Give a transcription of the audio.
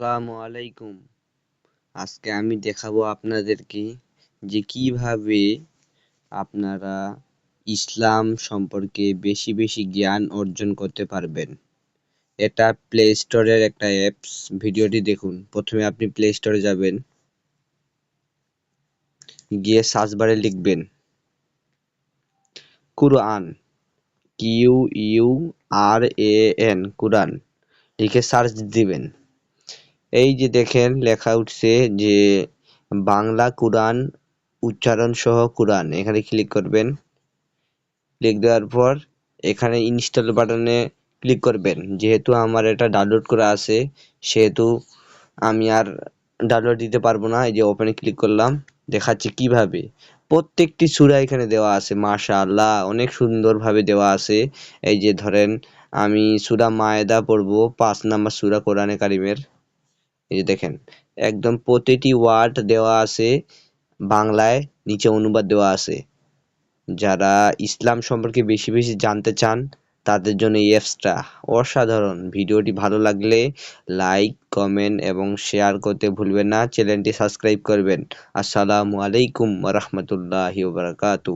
আসসালামু আলাইকুম। আজকে আমি দেখাবো আপনাদেরকে যে কীভাবে আপনারা ইসলাম সম্পর্কে বেশি বেশি জ্ঞান অর্জন করতে পারবেন। এটা প্লে স্টোরের একটা অ্যাপস ভিডিওটি দেখুন। প্রথমে আপনি প্লে স্টোরে যাবেন। গিয়ে সার্চ বারে লিখবেন Quran Q U R A N Quran লিখে সার্চ দিবেন। এই যে দেখেন, লেখা উঠছে যে বাংলা কোরআন উচ্চারণ সহ কোরআন। এখানে ক্লিক করবেন। ক্লিক দেওয়ার পর এখানে ইনস্টল বাটনে ক্লিক করবেন। যেহেতু আমার এটা ডাউনলোড করা আছে, সেহেতু আমি আর ডাউনলোড দিতে পারব না। এই যে ওপেনে ক্লিক করলাম, দেখাচ্ছে কীভাবে? প্রত্যেকটি সুরা এখানে দেওয়া আছে, মাশাআল্লাহ, অনেক সুন্দরভাবে দেওয়া আছে। এই যে ধরেন, আমি সুরা মায়েদা পড়ব, পাঁচ নাম্বার সুরা কোরআনে কারিমের। এই যে দেখেন, একদম প্রতিটি ওয়ার্ড দেওয়া আছে, বাংলায় নিচে অনুবাদ দেওয়া আছে। যারা ইসলাম সম্পর্কে বেশি বেশি জানতে চান, তাদের জন্য এই অ্যাপসটা অসাধারণ। ভিডিওটি ভালো লাগলে লাইক, কমেন্ট এবং শেয়ার করতে ভুলবেন না। চ্যানেলটি সাবস্ক্রাইব করবেন। আসসালামু আলাইকুম রহমতুল্লাহি বারাকাতু